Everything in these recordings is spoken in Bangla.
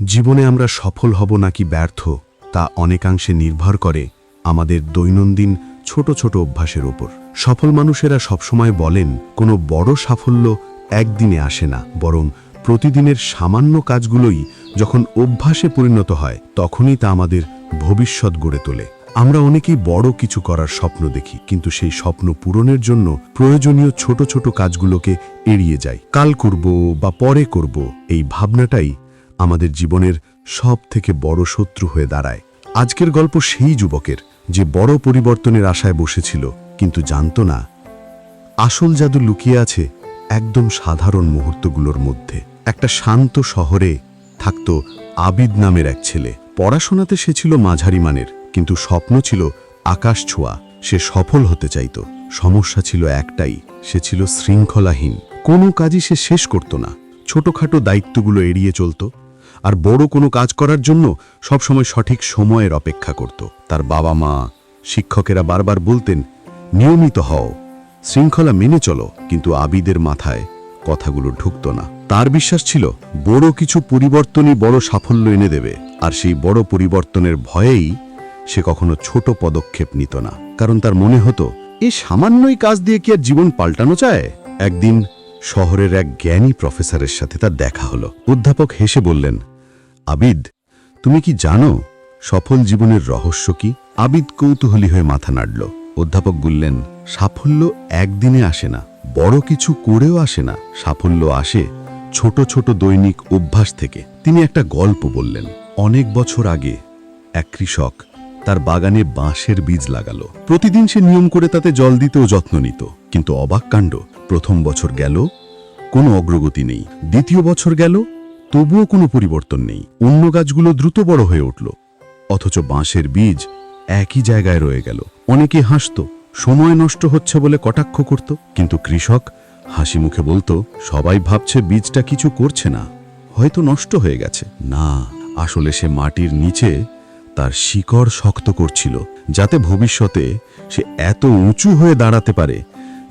জীবনে আমরা সফল হব নাকি ব্যর্থ, তা অনেকাংশে নির্ভর করে আমাদের দৈনন্দিন ছোট ছোট অভ্যাসের ওপর। সফল মানুষেরা সবসময় বলেন, কোনো বড় সাফল্য একদিনে আসে না, বরং প্রতিদিনের সামান্য কাজগুলোই যখন অভ্যাসে পরিণত হয়, তখনই তা আমাদের ভবিষ্যৎ গড়ে তোলে। আমরা অনেকেই বড় কিছু করার স্বপ্ন দেখি, কিন্তু সেই স্বপ্ন পূরণের জন্য প্রয়োজনীয় ছোট ছোট কাজগুলোকে এড়িয়ে যাই। কাল করব বা পরে করব, এই ভাবনাটাই আমাদের জীবনের সব থেকে বড় শত্রু হয়ে দাঁড়ায়। আজকের গল্প সেই যুবকের, যে বড় পরিবর্তনের আশায় বসেছিল, কিন্তু জানত না, আসল জাদু লুকিয়ে আছে একদম সাধারণ মুহূর্তগুলোর মধ্যে। একটা শান্ত শহরে থাকত আবিদ নামের এক ছেলে। পড়াশোনাতে সে ছিল মাঝারি মানের, কিন্তু স্বপ্ন ছিল আকাশ ছোঁয়া, সে সফল হতে চাইত। সমস্যা ছিল একটাই, সে ছিল শৃঙ্খলাহীন। কোনো কাজই সে শেষ করত না। ছোটখাটো দায়িত্বগুলো এড়িয়ে চলত। আর বড় কোনো কাজ করার জন্য সবসময় সঠিক সময়ের অপেক্ষা করত। তার বাবা মা শিক্ষকেরা বারবার বলতেন, নিয়মিত হও, শৃঙ্খলা মেনে চলো, কিন্তু আবিদের মাথায় কথাগুলো ঢুকত না। তার বিশ্বাস ছিল, বড় কিছু পরিবর্তনই বড় সাফল্য এনে দেবে, আর সেই বড় পরিবর্তনের ভয়েই সে কখনো ছোট পদক্ষেপ নিত না। কারণ তার মনে হতো এই সামান্যই কাজ দিয়ে কি আর জীবন পাল্টানো চায় একদিন শহরের এক জ্ঞানী প্রফেসরের সাথে তার দেখা হলো। অধ্যাপক হেসে বললেন, আবিদ, তুমি কি জানো সফল জীবনের রহস্য কি? আবিদ কৌতূহলী হয়ে মাথা নাড়ল। অধ্যাপক বললেন, সাফল্য একদিনে আসে না, বড় কিছু করেও আসে না। সাফল্য আসে ছোট ছোট দৈনিক অভ্যাস থেকে। তিনি একটা গল্প বললেন। অনেক বছর আগে এক কৃষক তার বাগানে বাঁশের বীজ লাগালো। প্রতিদিন সে নিয়ম করে তাতে জল দিতেও যত্ন নিত, কিন্তু অবাক কাণ্ড প্রথম বছর গেল, কোনো অগ্রগতি নেই। দ্বিতীয় বছর গেল, তবুও কোনো পরিবর্তন নেই। অন্য গাছগুলো দ্রুত বড় হয়ে উঠল, অথচ বাঁশের বীজ একই জায়গায় রয়ে গেল। অনেকে হাসত, সময় নষ্ট হচ্ছে বলে কটাক্ষ করত, কিন্তু কৃষক হাসি মুখে বলতো, সবাই ভাবছে বীজটা কিছু করছে না, হয়তো নষ্ট হয়ে গেছে। না, আসলে সে মাটির নিচে তার শিকড় শক্ত করছিল, যাতে ভবিষ্যতে সে এত উঁচু হয়ে দাঁড়াতে পারে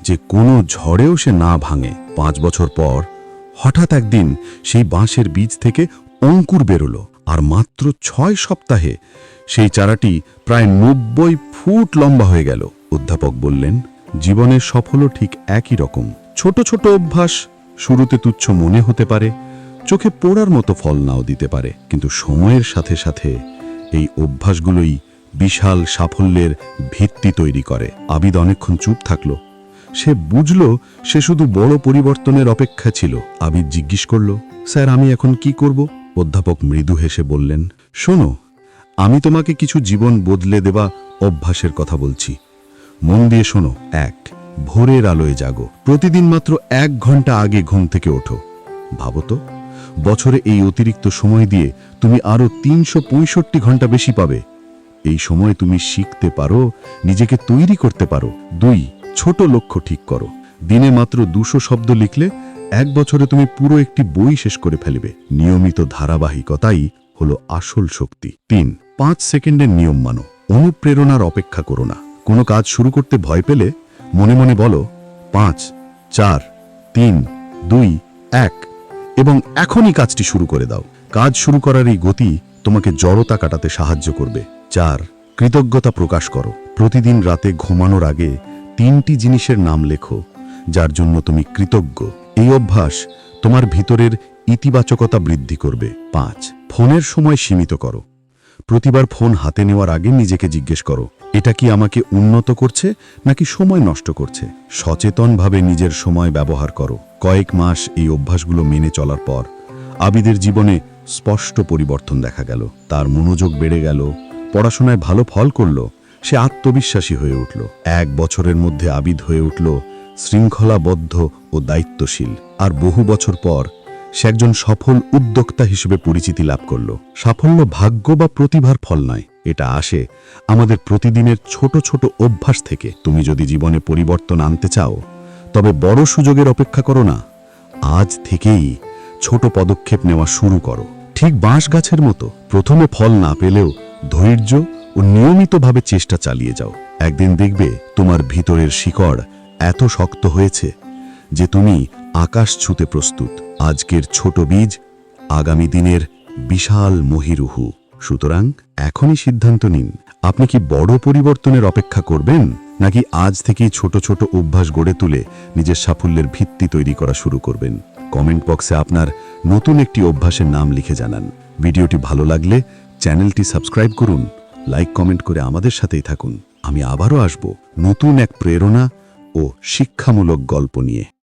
যে কোনো ঝড়েও সে না ভাঙে। পাঁচ বছর পর হঠাৎ একদিন সেই বাঁশের বীজ থেকে অঙ্কুর বেরোলো আর মাত্র ছয় সপ্তাহে সেই চারাটি প্রায় নব্বই ফুট লম্বা হয়ে গেল। অধ্যাপক বললেন, জীবনের সফলও ঠিক একই রকম। ছোট ছোট অভ্যাস, শুরুতে তুচ্ছ মনে হতে পারে, চোখে পোড়ার মতো ফল নাও দিতে পারে, কিন্তু সময়ের সাথে সাথে এই অভ্যাসগুলোই বিশাল সাফল্যের ভিত্তি তৈরি করে। আবিদ অনেকক্ষণ চুপ থাকল সে বুঝল সে শুধু বড় পরিবর্তনের অপেক্ষা ছিল। আবিদ জিজ্ঞেস করল, স্যার, আমি এখন কি করব? অধ্যাপক মৃদু হেসে বললেন, শোনো, আমি তোমাকে কিছু জীবন বদলে দেওয়া অভ্যাসের কথা বলছি। মন দিয়ে শোনো, এক, ভোরের আলোয় জাগো। প্রতিদিন মাত্র এক ঘণ্টা আগে ঘুম থেকে ওঠো। ভাবো বছরে এই অতিরিক্ত সময় দিয়ে তুমি আরও তিনশো ঘণ্টা বেশি পাবে। এই সময় তুমি শিখতে পারো, নিজেকে তৈরি করতে পারো। দুই ছোট লক্ষ্য ঠিক করো। দিনে মাত্র দুশো শব্দ লিখলে এক বছরে তুমি পুরো একটি বই শেষ করে ফেলবে। নিয়মিত ধারাবাহিকতাই হলো আসল শক্তি। তিন, পাঁচ সেকেন্ডের নিয়ম মানো। অনুপ্রেরণার অপেক্ষা করো না। কোনো কাজ শুরু করতে ভয় পেলে মনে মনে বলো, পাঁচ, চার, তিন, দুই, এক এবং এখনই কাজটি শুরু করে দাও। কাজ শুরু করার এই গতি তোমাকে জড়তা কাটাতে সাহায্য করবে। চার, কৃতজ্ঞতা প্রকাশ করো। প্রতিদিন রাতে ঘুমানোর আগে তিনটি জিনিসের নাম লেখো, যার জন্য তুমি কৃতজ্ঞ। এই অভ্যাস তোমার ভিতরের ইতিবাচকতা বৃদ্ধি করবে। পাঁচ, ফোনের সময় সীমিত করো। প্রতিবার ফোন হাতে নেওয়ার আগে নিজেকে জিজ্ঞেস করো, এটা কি আমাকে উন্নত করছে নাকি সময় নষ্ট করছে? সচেতনভাবে নিজের সময় ব্যবহার করো। কয়েক মাস এই অভ্যাসগুলো মেনে চলার পর আবিদের জীবনে স্পষ্ট পরিবর্তন দেখা গেল। তার মনোযোগ বেড়ে গেল, পড়াশোনায় ভালো ফল করল সে আত্মবিশ্বাসী হয়ে উঠল। এক বছরের মধ্যে আবিদ হয়ে উঠল শৃঙ্খলাবদ্ধ ও দায়িত্বশীল। আর বহু বছর পর সে একজন সফল উদ্যোক্তা হিসেবে পরিচিতি লাভ করল। সাফল্য ভাগ্য বা প্রতিভার ফল নয়, এটা আসে আমাদের প্রতিদিনের ছোট ছোট অভ্যাস থেকে। তুমি যদি জীবনে পরিবর্তন আনতে চাও, তবে বড় সুযোগের অপেক্ষা করো না। আজ থেকেই ছোট পদক্ষেপ নেওয়া শুরু করো। ঠিক বাঁশ গাছের মতো প্রথমে ফল না পেলেও ধৈর্য ও নিয়মিতভাবে চেষ্টা চালিয়ে যাও। একদিন দেখবে তোমার ভিতরের শিকড় এত শক্ত হয়েছে যে তুমি আকাশ ছুতে প্রস্তুত। আজকের ছোট বীজ আগামী দিনের বিশাল মহিরুহু। সুতরাং এখনই সিদ্ধান্ত নিন, আপনি কি বড় পরিবর্তনের অপেক্ষা করবেন, নাকি আজ থেকেই ছোট ছোট অভ্যাস গড়ে তুলে নিজের সাফল্যের ভিত্তি তৈরি করা শুরু করবেন? কমেন্ট বক্সে আপনার নতুন একটি অভ্যাসের নাম লিখে জানান। ভিডিওটি ভালো লাগলে চ্যানেলটি সাবস্ক্রাইব করুন। লাইক কমেন্ট করে আমাদের সাথেই থাকুন। আমি আবারও আসব নতুন এক প্রেরণা ও শিক্ষামূলক গল্প নিয়ে।